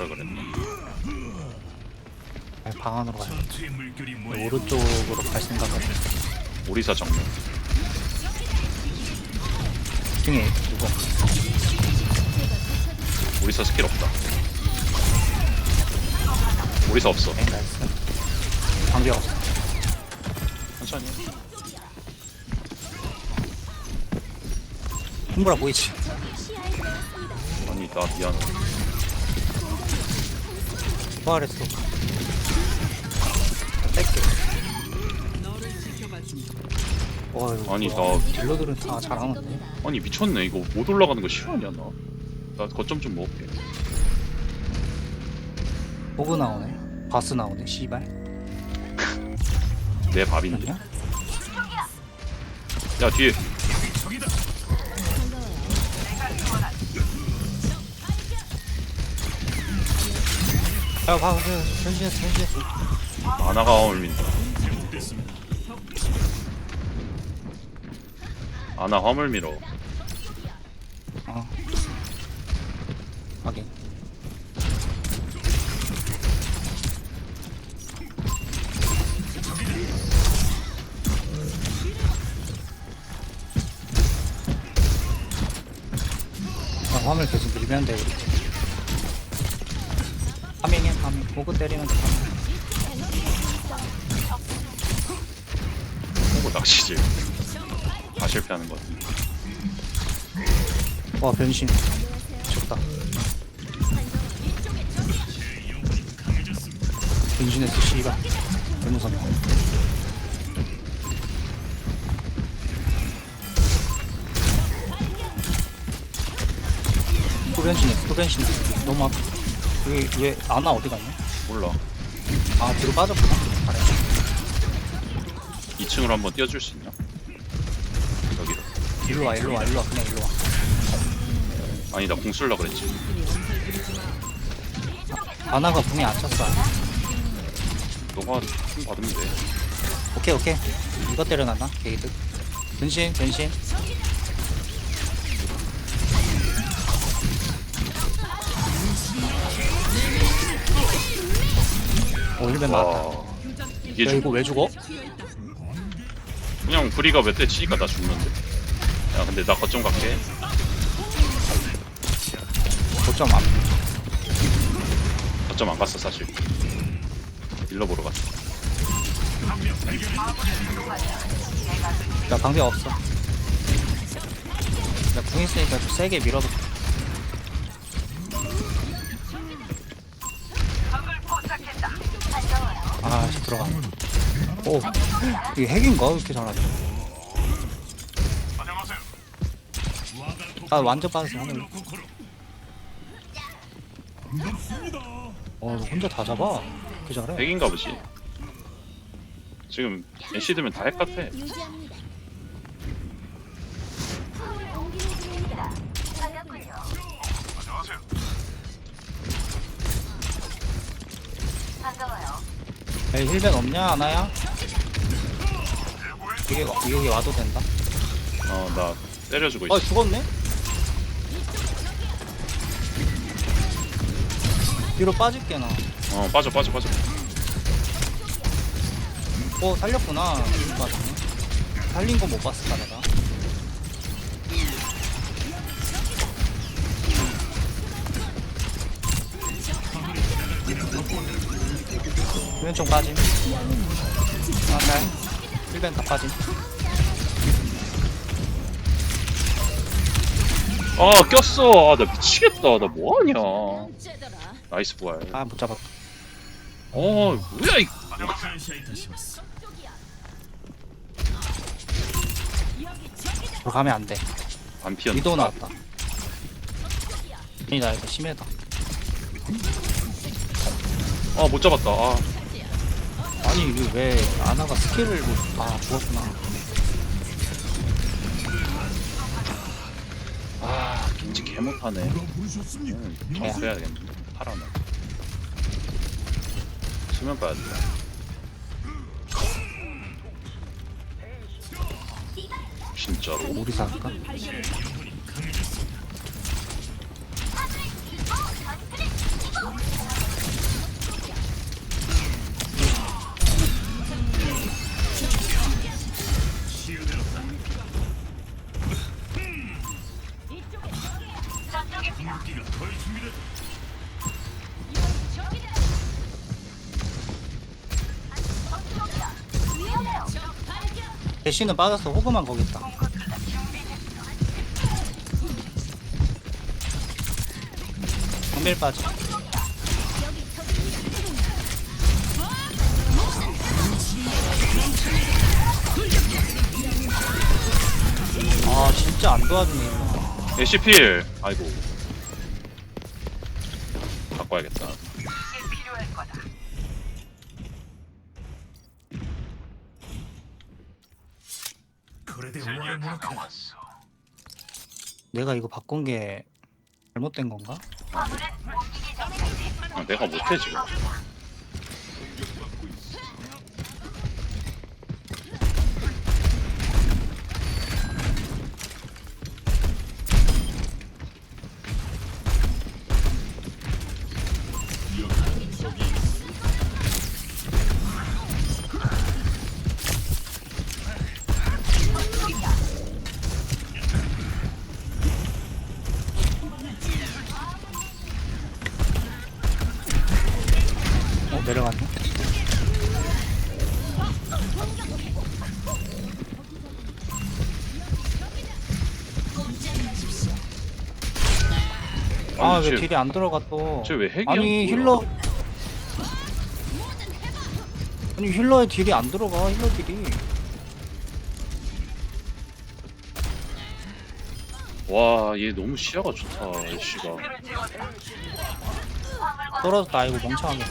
걸 그랬네. 아니, 방 안으로 가요. 모여 오른쪽으로 갈 생각은 오리사 정면. 중에 누구? 오리사 스킬 없다. 오리사 없어. 네, 나이스. 방벽 없어. 천천히. 해. hum브라 보이지? 아니 나 미안해. 부활했어. 뺄게. 와, 이거 아니, 뭐야. 나- 딜러들은 다 잘하는데. 아니 미쳤네. 이거 못 올라가는 거 싫어하냐 나. 나 거점 좀 먹을게. 호그 나오네. 바스 나오네. 씨발. 내 밥인데. 아니야? 야 뒤에. 야, 봐, 그, 변신했어, 변신했어. 만화가 어울린다. 아나 화물 밀어. 어. 확인. 아, 화물 계속 밀면 돼, 우리. 파밍. 보고 때리면 돼, 파밍. 호구 낚시질. 다 실패하는 거 같은데. 와, 변신. 좋다. 변신했어, 씨발. 변호사님. 또 변신했어, 또 변신했어. 너무 아파. 여기, 왜, 아나 어디 갔냐? 몰라. 아, 뒤로 빠졌구나. 잘해. 2층으로 한번 띄워줄 수 있냐? 여기로. 일로 와, 일로 와, 일로 와, 그냥 일로 와. 아니 나 공 쓸라 그랬지. 아나가 분이 안 찼어. 너가 총 받으면 돼. 오케이, 오케이. 이거 때려놨나? 게이드. 변신, 변신. 오, 힐벤 나왔다. 와. 이게 야, 좀 이거 왜 죽어? 그냥 브리가 몇 대 치니까 나 죽는데. 야 근데 나 거점 갈게. 거점 앞. 거점 안 갔어 사실. 일러 보러 갔어. 야, 방벽 없어. 야, 궁 있으니까 좀 세게 밀어도. 아, 들어가. 오, 이게 핵인가? 왜 이렇게 잘하지? 아, 완전 빠졌어, 하늘. 어, 너 혼자 다 잡아. 그 잘해. 핵인가 보지. 지금 애쉬 들면 다 핵 같아. 유지합니다. 에이, 힐벤 없냐, 아나야? 이게, 여기 와도 된다. 어 나 때려주고 있어. 어, 죽었네? 뒤로 빠질게, 나. 어 빠져 빠져 빠져. 어, 살렸구나. 뒤로 빠지네. 살린 거 못 봤을까, 내가. 오른쪽 빠짐. 아잘 1벤 다 빠짐. 아 꼈어. 아나 미치겠다. 나 뭐하냐. 나이스 부활. 아 못 잡았다. 어 뭐야 이. 들어가면 안돼. 안 피었네. 위도 나왔다. 이나 이거 심해다. 아 못 잡았다. 아. 아니, 이게 왜 아나가 스킬을 못, 아, 죽었구나. 아, 김치 개 못하네. 음, 청소해야겠네. 파라면. 수면 봐야 돼. 진짜로? 우리 살까? 궁극기가 거의 준비됐다. 대신은 빠졌어. 호그만 거기 있다. 건밀 빠져. 아 진짜 안 도와주네. 이거. 애쉬필 아이고 바꿔야겠다. 내가 이거 바꾼 게 잘못된 건가? 아, 내가 못해 지금 내려갔네 아왜 쟤- 딜이 안 들어가 또? 쟤왜 핵이야? 아니 뭐야? 힐러. 아니 힐러의 딜이 안 들어가 힐러 딜이. 와얘 너무 시야가 좋다 애쉬가. 떨어졌다 이거 멍청하게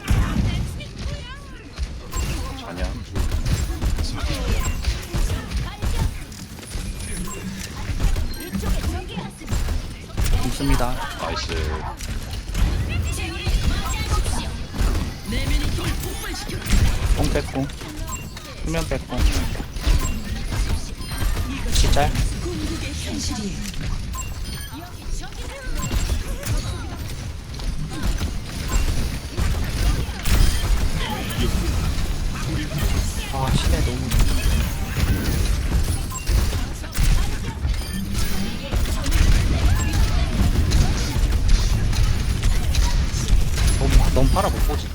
자냐? 있습니다. 나이스. 공 뺐고. 수면 뺐고. 진짜 아 시내 너무 너무 너무 팔아 못 보지?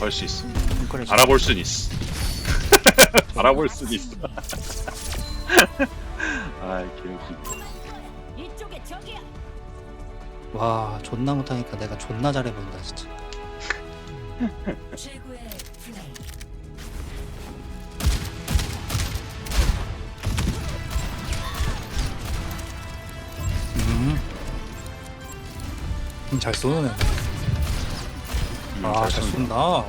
할 수 있어. 그래 알아볼 순 있어. 알아볼 순 있어. 아이 개웃기 이쪽에 적이야. 와 존나 못하니까 내가 존나 잘해 보인다 진짜. 최고의 플레이. 잘 쏘는 애. 음, 아, 잘 쏜다. 야.